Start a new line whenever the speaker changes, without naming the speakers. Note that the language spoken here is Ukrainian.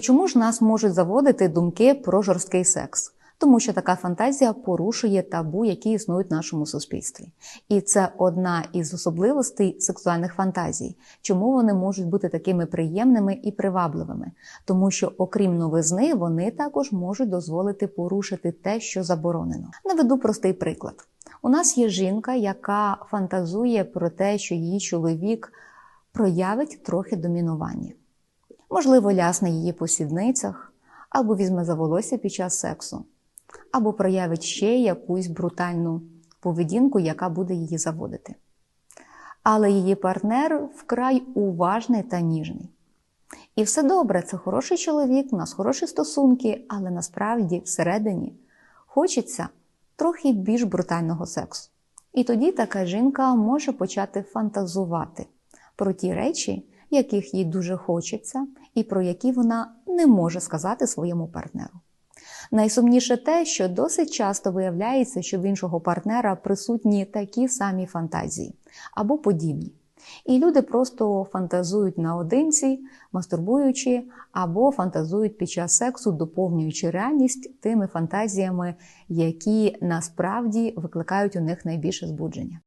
Чому ж нас можуть заводити думки про жорсткий секс? Тому що така фантазія порушує табу, які існують в нашому суспільстві. І це одна із особливостей сексуальних фантазій. Чому вони можуть бути такими приємними і привабливими? Тому що, окрім новизни, вони також можуть дозволити порушити те, що заборонено. Наведу простий приклад: у нас є жінка, яка фантазує про те, що її чоловік проявить трохи домінування. Можливо, лясне її по сідницях, або візьме за волосся під час сексу, або проявить ще якусь брутальну поведінку, яка буде її заводити. Але її партнер вкрай уважний та ніжний. І все добре, це хороший чоловік, у нас хороші стосунки, але насправді всередині хочеться трохи більш брутального сексу. І тоді така жінка може почати фантазувати про ті речі, яких їй дуже хочеться, і про які вона не може сказати своєму партнеру. Найсумніше те, що досить часто виявляється, що в іншого партнера присутні такі самі фантазії або подібні. І люди просто фантазують наодинці, мастурбуючи, або фантазують під час сексу, доповнюючи реальність тими фантазіями, які насправді викликають у них найбільше збудження.